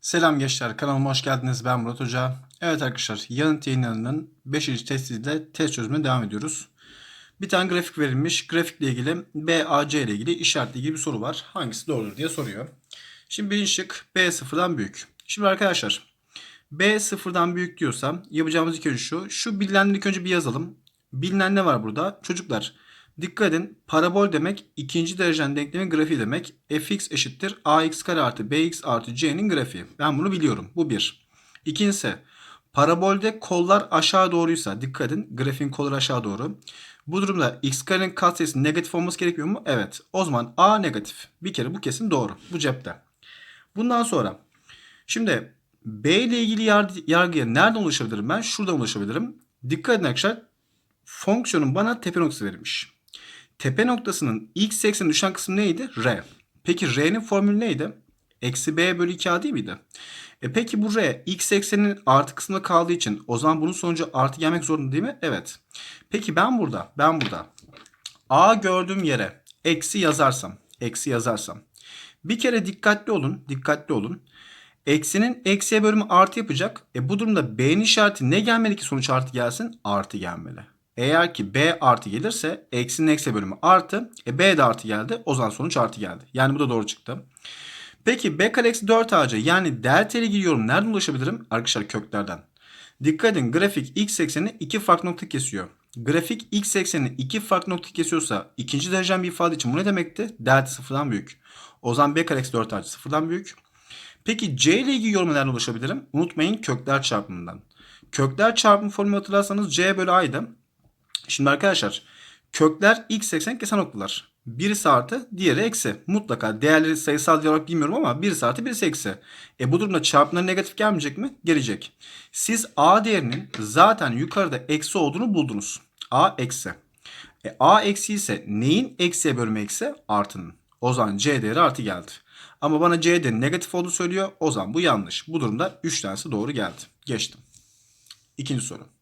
Selam gençler kanalıma hoş geldiniz ben Murat Hoca. Evet arkadaşlar yanıt yayınlarının 5. testiyle test çözümüne devam ediyoruz. Bir tane grafik verilmiş. Grafikle ilgili BAC ile ilgili işaretle ilgili bir soru var. Hangisi doğrudur diye soruyor. Şimdi birinci şık B sıfırdan büyük. Şimdi arkadaşlar B sıfırdan büyük diyorsam yapacağımız ilk önce şu. Şu bilinenleri ilk önce bir yazalım. Bilinen ne var burada? Çocuklar dikkat edin parabol demek ikinci dereceden denklemin grafiği demek. fx eşittir ax kare artı bx artı c'nin grafiği. Ben bunu biliyorum. Bu bir. İkincisi parabolde kollar aşağı doğruysa dikkat edin grafiğin kolları aşağı doğru. Bu durumda x karenin katsayısı negatif olması gerekmiyor mu? Evet. O zaman a negatif. Bir kere bu kesin doğru. Bu cepte. Bundan sonra şimdi B ile ilgili yar- yargıya nereden ulaşabilirim ben? Şuradan ulaşabilirim. Dikkat edin arkadaşlar. Fonksiyonun bana tepe noktası verilmiş. Tepe noktasının x ekseni düşen kısmı neydi? R. Peki R'nin formülü neydi? Eksi B bölü 2A değil miydi? E peki bu R x ekseninin artı kısmında kaldığı için o zaman bunun sonucu artı gelmek zorunda değil mi? Evet. Peki ben burada, ben burada A gördüğüm yere eksi yazarsam, eksi yazarsam bir kere dikkatli olun, dikkatli olun. Eksinin eksiye bölümü artı yapacak. E bu durumda B'nin işareti ne gelmeli ki sonuç artı gelsin? Artı gelmeli. Eğer ki B artı gelirse eksinin eksiye bölümü artı. E B de artı geldi. O zaman sonuç artı geldi. Yani bu da doğru çıktı. Peki B kare eksi 4 AC yani delta ile giriyorum. Nereden ulaşabilirim? Arkadaşlar köklerden. Dikkat edin grafik x eksenini iki farklı nokta kesiyor. Grafik x eksenini iki farklı nokta kesiyorsa ikinci derecen bir ifade için bu ne demekti? Delta sıfırdan büyük. O zaman B kare eksi 4 AC sıfırdan büyük. Peki C ile ilgili yoruma nereden ulaşabilirim? Unutmayın kökler çarpımından. Kökler çarpımı formülü hatırlarsanız C bölü A'ydı. Şimdi arkadaşlar kökler x eksen kesen noktalar. Birisi artı diğeri eksi. Mutlaka değerleri sayısal olarak bilmiyorum ama birisi artı birisi eksi. E bu durumda çarpımları negatif gelmeyecek mi? Gelecek. Siz A değerinin zaten yukarıda eksi olduğunu buldunuz. A eksi. E, A eksi ise neyin eksiye bölümü eksi? Artının. O zaman C değeri artı geldi. Ama bana C değeri negatif olduğunu söylüyor. O zaman bu yanlış. Bu durumda 3 tanesi doğru geldi. Geçtim. İkinci soru.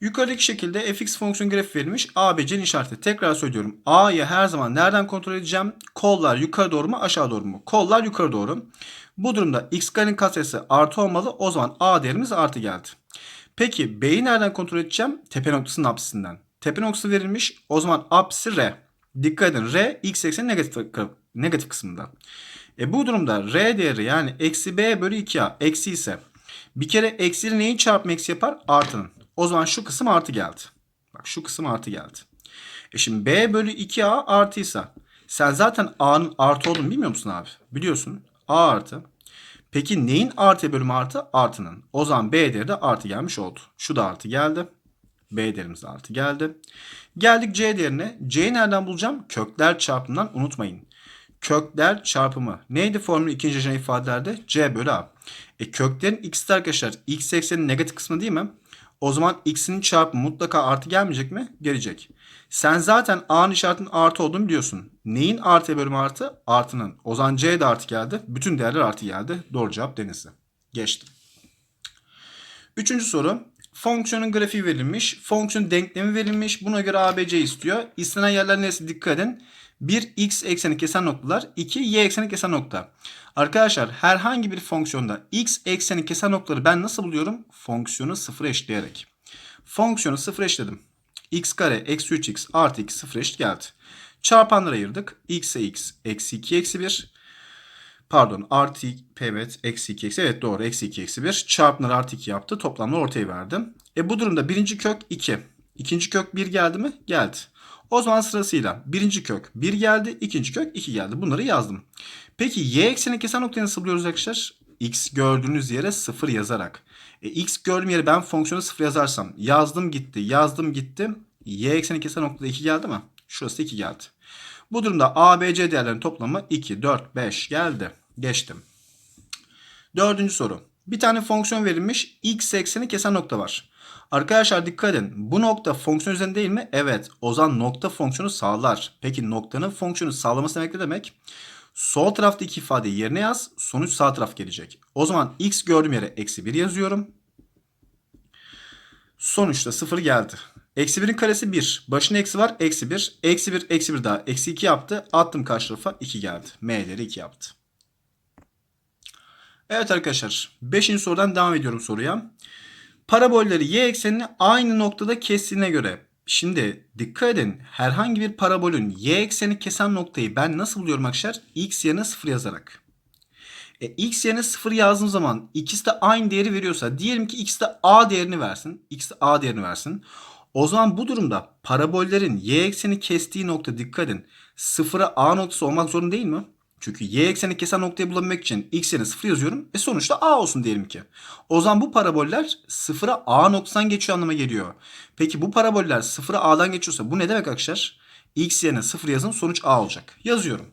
Yukarıdaki şekilde fx fonksiyon grafiği verilmiş. A, B, C'nin işareti. Tekrar söylüyorum. A'yı her zaman nereden kontrol edeceğim? Kollar yukarı doğru mu aşağı doğru mu? Kollar yukarı doğru. Bu durumda x karenin katsayısı artı olmalı. O zaman A değerimiz artı geldi. Peki B'yi nereden kontrol edeceğim? Tepe noktasının apsisinden. Tepe noktası verilmiş. O zaman apsisi R. Dikkat edin. R x eksenin negatif, negatif kısmında. E bu durumda R değeri yani eksi B bölü 2A eksi ise bir kere eksi neyin çarpımı eksi yapar? Artının. O zaman şu kısım artı geldi. Bak şu kısım artı geldi. E şimdi B bölü 2A artıysa sen zaten A'nın artı olduğunu bilmiyor musun abi? Biliyorsun. A artı. Peki neyin artı bölümü artı? Artının. O zaman B değeri de artı gelmiş oldu. Şu da artı geldi. B değerimiz de artı geldi. Geldik C değerine. C'yi nereden bulacağım? Kökler çarpımından unutmayın. Kökler çarpımı. Neydi formülü ikinci derece ifadelerde? C bölü A. E köklerin x'ti arkadaşlar. X eksenin negatif kısmı değil mi? O zaman x'in çarpımı mutlaka artı gelmeyecek mi? Gelecek. Sen zaten a'nın işaretinin artı olduğunu biliyorsun. Neyin artı bölümü artı? Artının. O zaman c de artı geldi. Bütün değerler artı geldi. Doğru cevap denizli. Geçtim. Üçüncü soru. Fonksiyonun grafiği verilmiş. Fonksiyon denklemi verilmiş. Buna göre ABC istiyor. İstenen yerler neresi dikkat edin. 1 x ekseni kesen noktalar, 2 y ekseni kesen nokta. Arkadaşlar herhangi bir fonksiyonda x ekseni kesen noktaları ben nasıl buluyorum? Fonksiyonu sıfır eşleyerek. Fonksiyonu sıfır eşledim. x kare eksi 3x artı 2 sıfır eşit geldi. Çarpanları ayırdık. x'e x eksi 2 eksi 1. Pardon artı evet eksi 2 eksi evet doğru eksi 2 eksi 1. Çarpımları artı 2 yaptı. Toplamları ortaya verdim. E bu durumda birinci kök 2. İkinci kök 1 geldi mi? Geldi. O zaman sırasıyla birinci kök 1 geldi, ikinci kök 2 geldi. Bunları yazdım. Peki y ekseni kesen noktayı nasıl buluyoruz arkadaşlar? x gördüğünüz yere 0 yazarak. E, x gördüğüm yere ben fonksiyonu 0 yazarsam yazdım gitti, yazdım gitti. y ekseni kesen noktada 2 geldi mi? Şurası 2 geldi. Bu durumda a, b, c değerlerinin toplamı 2, 4, 5 geldi. Geçtim. Dördüncü soru. Bir tane fonksiyon verilmiş. x ekseni kesen nokta var. Arkadaşlar dikkat edin. Bu nokta fonksiyon üzerinde değil mi? Evet. O zaman nokta fonksiyonu sağlar. Peki noktanın fonksiyonu sağlaması demek ne demek? Sol taraftaki ifadeyi yerine yaz. Sonuç sağ taraf gelecek. O zaman x gördüğüm yere eksi 1 yazıyorum. Sonuçta 0 geldi. Eksi 1'in karesi 1. Başına eksi var. Eksi 1. Eksi 1. Eksi 1 daha. Eksi 2 yaptı. Attım karşı tarafa 2 geldi. M değeri 2 yaptı. Evet arkadaşlar 5. sorudan devam ediyorum soruya. Parabolleri y eksenini aynı noktada kestiğine göre Şimdi dikkat edin herhangi bir parabolün y ekseni kesen noktayı ben nasıl buluyorum arkadaşlar? x yerine 0 yazarak. E, x yerine 0 yazdığım zaman ikisi de aynı değeri veriyorsa diyelim ki x de a değerini versin. x de a değerini versin. O zaman bu durumda parabollerin y ekseni kestiği nokta dikkat edin. 0'a a noktası olmak zorunda değil mi? Çünkü y ekseni kesen noktayı bulabilmek için x yerine 0 yazıyorum. E sonuçta a olsun diyelim ki. O zaman bu paraboller 0'a a noktasından geçiyor anlama geliyor. Peki bu paraboller 0'a a'dan geçiyorsa bu ne demek arkadaşlar? x yerine 0 yazın sonuç a olacak. Yazıyorum.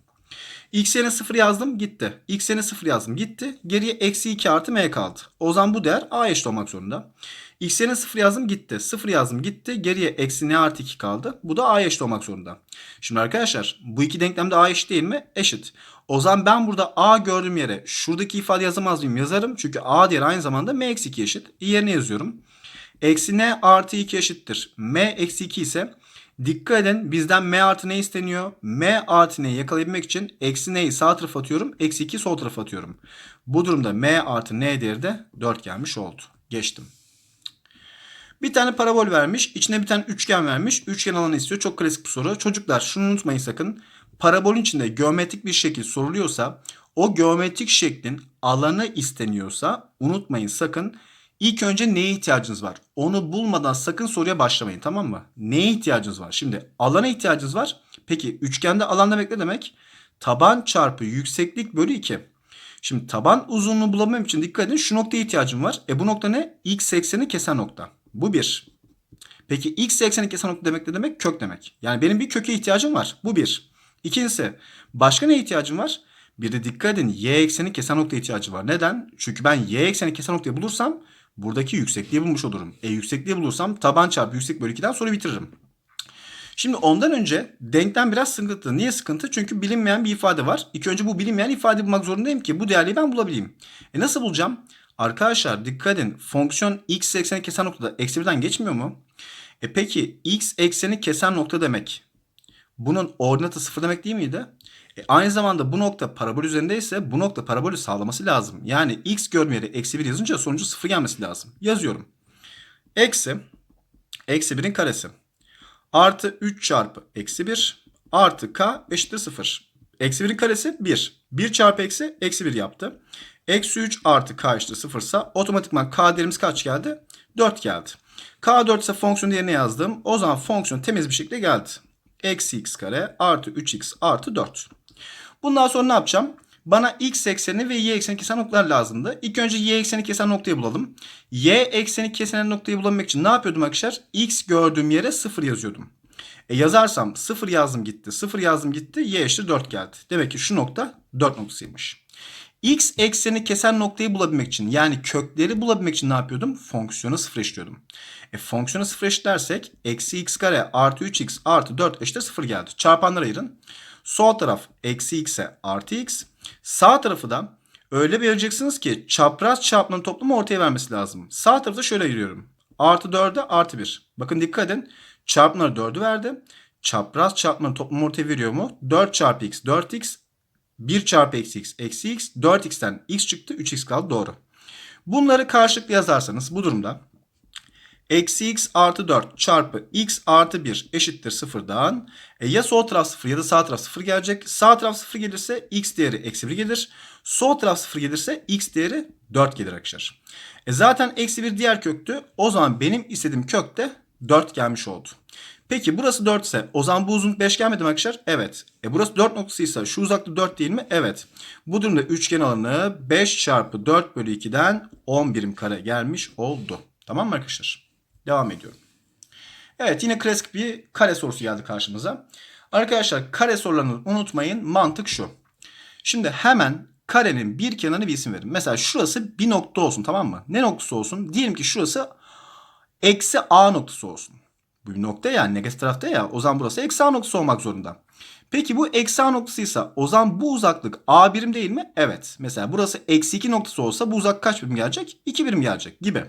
X yerine 0 yazdım gitti. x yerine 0 yazdım gitti. Geriye eksi 2 artı m kaldı. O zaman bu değer a eşit olmak zorunda. x yerine 0 yazdım gitti. 0 yazdım gitti. Geriye eksi n artı 2 kaldı. Bu da a eşit olmak zorunda. Şimdi arkadaşlar bu iki denklemde a eşit değil mi? Eşit. O zaman ben burada a gördüğüm yere şuradaki ifade yazamaz mıyım? Yazarım. Çünkü a değeri aynı zamanda m eksi 2 eşit. Yerine yazıyorum. Eksi n artı 2 eşittir. m eksi 2 ise dikkat edin bizden m artı ne isteniyor? m artı n'yi yakalayabilmek için eksi n'yi sağ tarafa atıyorum. Eksi 2 sol tarafa atıyorum. Bu durumda m artı n değeri de 4 gelmiş oldu. Geçtim. Bir tane parabol vermiş. içine bir tane üçgen vermiş. Üçgen alanı istiyor. Çok klasik bir soru. Çocuklar şunu unutmayın sakın. Parabolün içinde geometrik bir şekil soruluyorsa o geometrik şeklin alanı isteniyorsa unutmayın sakın ilk önce neye ihtiyacınız var? Onu bulmadan sakın soruya başlamayın tamam mı? Neye ihtiyacınız var? Şimdi alana ihtiyacınız var. Peki üçgende alan demek ne demek? Taban çarpı yükseklik bölü 2. Şimdi taban uzunluğu bulamam için dikkat edin şu noktaya ihtiyacım var. E bu nokta ne? X ekseni kesen nokta. Bu bir. Peki x ekseni kesen nokta demek ne demek? Kök demek. Yani benim bir köke ihtiyacım var. Bu bir. İkincisi başka ne ihtiyacım var? Bir de dikkat edin y ekseni kesen nokta ihtiyacı var. Neden? Çünkü ben y ekseni kesen noktayı bulursam buradaki yüksekliği bulmuş olurum. E yüksekliği bulursam taban çarpı yüksek bölü 2'den soru bitiririm. Şimdi ondan önce denklem biraz sıkıntı. Niye sıkıntı? Çünkü bilinmeyen bir ifade var. İlk önce bu bilinmeyen ifade bulmak zorundayım ki bu değerliği ben bulabileyim. E nasıl bulacağım? Arkadaşlar dikkat edin. Fonksiyon x ekseni kesen noktada eksi birden geçmiyor mu? E peki x ekseni kesen nokta demek. Bunun ordinatı sıfır demek değil miydi? E aynı zamanda bu nokta parabol üzerindeyse bu nokta parabolü sağlaması lazım. Yani x görmeyeri eksi bir yazınca sonucu sıfır gelmesi lazım. Yazıyorum. Eksi eksi 1'in karesi. Artı 3 çarpı eksi 1 artı k eşittir 0. Eksi 1'in karesi 1. 1 çarpı eksi eksi 1 yaptı. Eksi 3 artı k eşittir 0 ise otomatikman k değerimiz kaç geldi? 4 geldi. k 4 ise fonksiyon yerine yazdım. O zaman fonksiyon temiz bir şekilde geldi. Eksi x kare artı 3x artı 4. Bundan sonra ne yapacağım? Bana x ekseni ve y ekseni kesen noktalar lazımdı. İlk önce y ekseni kesen noktayı bulalım. Y ekseni kesen noktayı bulabilmek için ne yapıyordum arkadaşlar? x gördüğüm yere 0 yazıyordum. E yazarsam 0 yazdım gitti. 0 yazdım gitti. Y eşittir 4 geldi. Demek ki şu nokta 4 noktasıymış. X ekseni kesen noktayı bulabilmek için yani kökleri bulabilmek için ne yapıyordum? Fonksiyonu sıfır eşliyordum. E fonksiyonu sıfır eşlersek eksi x kare artı 3x artı 4 eşittir 0 geldi. Çarpanları ayırın. Sol taraf eksi x'e artı x. Sağ tarafı da öyle bir ayıracaksınız ki çapraz çarpmanın toplamı ortaya vermesi lazım. Sağ tarafı da şöyle ayırıyorum. Artı 4'e artı 1. Bakın dikkat edin. Çarpmaları 4'ü verdi. Çapraz çarpmanın toplamı ortaya veriyor mu? 4 çarpı x 4x 1 çarpı eksi x eksi x 4x'ten x çıktı 3x kaldı doğru. Bunları karşılıklı yazarsanız bu durumda eksi x artı 4 çarpı x artı 1 eşittir sıfırdan. E ya sol taraf 0 ya da sağ taraf 0 gelecek. Sağ taraf 0 gelirse x değeri eksi 1 gelir. Sol taraf 0 gelirse x değeri 4 gelir arkadaşlar. E zaten eksi 1 diğer köktü. O zaman benim istediğim kök de 4 gelmiş oldu. Peki burası 4 ise o zaman bu uzunluk 5 gelmedi mi arkadaşlar? Evet. E burası 4 noktasıysa şu uzaklık 4 değil mi? Evet. Bu durumda üçgen alanı 5 çarpı 4 bölü 2'den 10 birim kare gelmiş oldu. Tamam mı arkadaşlar? Devam ediyorum. Evet yine klasik bir kare sorusu geldi karşımıza. Arkadaşlar kare sorularını unutmayın. Mantık şu. Şimdi hemen karenin bir kenarına bir isim verin. Mesela şurası bir nokta olsun tamam mı? Ne noktası olsun? Diyelim ki şurası eksi A noktası olsun. Bu bir nokta ya negatif tarafta ya. O zaman burası eksi A noktası olmak zorunda. Peki bu eksi A noktasıysa o zaman bu uzaklık A birim değil mi? Evet. Mesela burası eksi 2 noktası olsa bu uzak kaç birim gelecek? 2 birim gelecek gibi.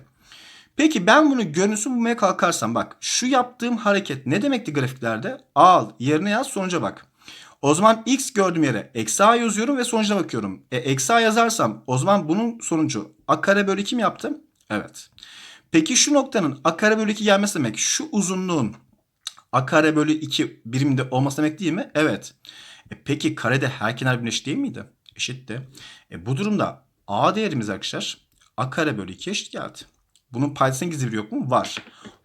Peki ben bunu görüntüsü bulmaya kalkarsam bak şu yaptığım hareket ne demekti grafiklerde? Al yerine yaz sonuca bak. O zaman x gördüğüm yere eksi a yazıyorum ve sonucuna bakıyorum. E, eksi a yazarsam o zaman bunun sonucu a kare bölü 2 mi yaptım? Evet. Peki şu noktanın a kare bölü 2 gelmesi demek şu uzunluğun a kare bölü 2 birimde olması demek değil mi? Evet. E, peki karede her kenar eşit değil miydi? Eşitti. E, bu durumda a değerimiz arkadaşlar a kare bölü 2 eşit geldi. Bunun paydasının gizli bir yok mu? Var.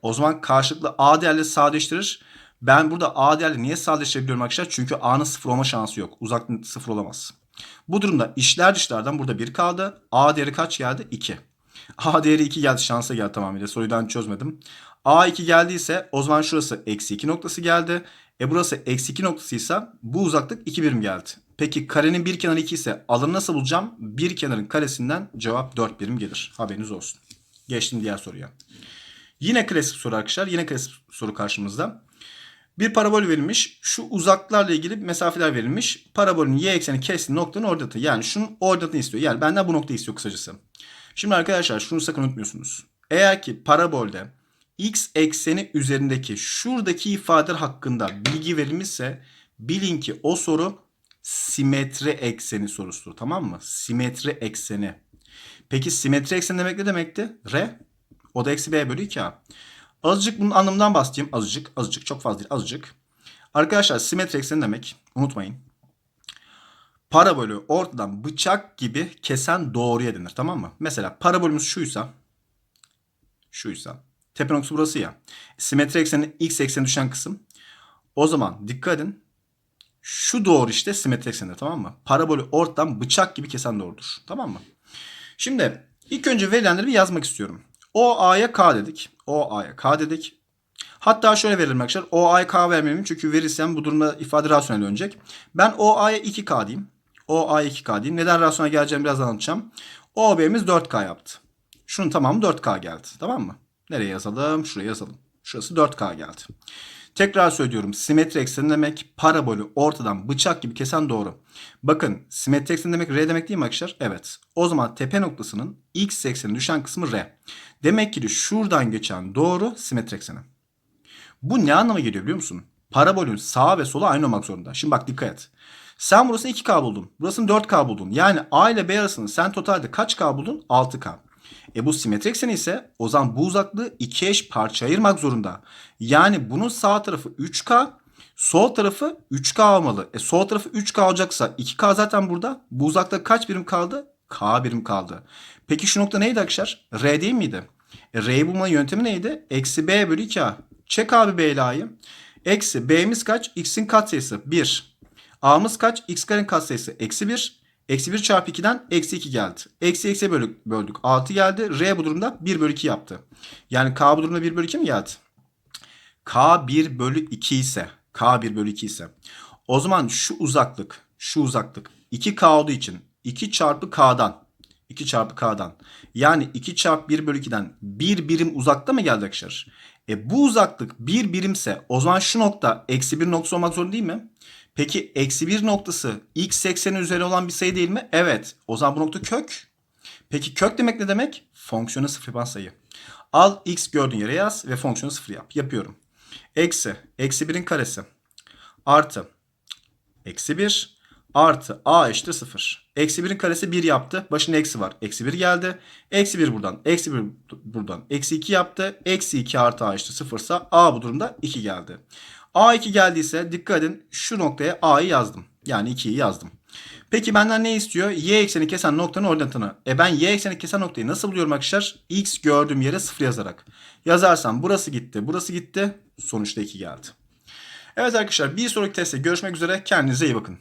O zaman karşılıklı a değerleri sadeleştirir. Ben burada a değerleri niye sadeleştirebiliyorum arkadaşlar? Çünkü a'nın sıfır olma şansı yok. Uzaklık sıfır olamaz. Bu durumda işler dışlardan burada 1 kaldı. A değeri kaç geldi? 2. A değeri 2 geldi. Şansa geldi tamamıyla. Soruyu daha çözmedim. A 2 geldiyse o zaman şurası eksi 2 noktası geldi. E burası eksi 2 noktasıysa bu uzaklık 2 birim geldi. Peki karenin bir kenarı 2 ise alanı nasıl bulacağım? Bir kenarın karesinden cevap 4 birim gelir. Haberiniz olsun. Geçtim diğer soruya. Yine klasik soru arkadaşlar. Yine klasik soru karşımızda. Bir parabol verilmiş. Şu uzaklarla ilgili mesafeler verilmiş. Parabolün y ekseni kestiği noktanın ordinatı. Yani şunun ordinatını istiyor. Yani benden bu noktayı istiyor kısacası. Şimdi arkadaşlar şunu sakın unutmuyorsunuz. Eğer ki parabolde x ekseni üzerindeki şuradaki ifadeler hakkında bilgi verilmişse bilin ki o soru simetri ekseni sorusudur. Tamam mı? Simetri ekseni. Peki simetri ekseni demek ne demekti? R. O da eksi b bölü 2a. Azıcık bunun anlamından bahsedeyim. Azıcık, azıcık. Çok fazla değil, azıcık. Arkadaşlar simetri ekseni demek. Unutmayın. Parabolü ortadan bıçak gibi kesen doğruya denir. Tamam mı? Mesela parabolümüz şuysa. Şuysa. Tepe noktası burası ya. Simetri eksenin x ekseni düşen kısım. O zaman dikkat edin. Şu doğru işte simetri eksendir tamam mı? Parabolü ortadan bıçak gibi kesen doğrudur. Tamam mı? Şimdi ilk önce verilenleri bir yazmak istiyorum. O A'ya K dedik. O A'ya K dedik. Hatta şöyle veririm arkadaşlar. O A'ya K vermeyeyim çünkü verirsem bu durumda ifade rasyonel dönecek. Ben O A'ya 2K diyeyim. O A'ya 2K diyeyim. Neden rasyonel geleceğimi biraz anlatacağım. O B'miz 4K yaptı. Şunun tamamı 4K geldi. Tamam mı? Nereye yazalım? Şuraya yazalım. Şurası 4K geldi. Tekrar söylüyorum. Simetri ekseni demek parabolü ortadan bıçak gibi kesen doğru. Bakın simetri ekseni demek R demek değil mi arkadaşlar? Evet. O zaman tepe noktasının x ekseni düşen kısmı R. Demek ki şuradan geçen doğru simetri ekseni. Bu ne anlama geliyor biliyor musun? Parabolün sağa ve sola aynı olmak zorunda. Şimdi bak dikkat et. Sen burasını 2K buldun. Burasını 4K buldun. Yani A ile B arasını sen totalde kaç K buldun? 6K. E bu simetri ekseni ise o zaman bu uzaklığı iki eş parça ayırmak zorunda. Yani bunun sağ tarafı 3K, sol tarafı 3K olmalı. E sol tarafı 3K olacaksa 2K zaten burada. Bu uzaklıkta kaç birim kaldı? K birim kaldı. Peki şu nokta neydi arkadaşlar? R değil miydi? E, R'yi bulma yöntemi neydi? Eksi B bölü 2A. Çek abi B ile A'yı. Eksi B'miz kaç? X'in katsayısı 1. A'mız kaç? X karenin katsayısı eksi 1. Eksi 1 çarpı 2'den eksi 2 geldi. Eksi eksiye böldük, böldük. 6 geldi. R bu durumda 1 bölü 2 yaptı. Yani K bu durumda 1 bölü 2 mi geldi? K 1 bölü 2 ise K 1 bölü 2 ise o zaman şu uzaklık şu uzaklık 2K olduğu için 2 çarpı K'dan 2 çarpı K'dan yani 2 çarpı 1 bölü 2'den 1 birim uzakta mı geldi arkadaşlar? E bu uzaklık 1 birimse o zaman şu nokta eksi 1 noktası olmak zorunda değil mi? Peki eksi 1 noktası x eksenin üzeri olan bir sayı değil mi? Evet. O zaman bu nokta kök. Peki kök demek ne demek? Fonksiyonu sıfır yapan sayı. Al x gördüğün yere yaz ve fonksiyonu sıfır yap. Yapıyorum. Eksi. Eksi 1'in karesi. Artı. Eksi 1. Artı a eşittir 0. Eksi 1'in karesi 1 yaptı. Başında eksi var. Eksi 1 geldi. Eksi 1 buradan. Eksi 1 buradan. Eksi 2 yaptı. Eksi 2 artı a eşittir 0 ise a bu durumda 2 geldi. A2 geldiyse dikkat edin şu noktaya A'yı yazdım. Yani 2'yi yazdım. Peki benden ne istiyor? Y ekseni kesen noktanın ordinatını. E ben y ekseni kesen noktayı nasıl buluyorum arkadaşlar? X gördüğüm yere 0 yazarak. Yazarsam burası gitti, burası gitti. Sonuçta 2 geldi. Evet arkadaşlar bir sonraki testte görüşmek üzere. Kendinize iyi bakın.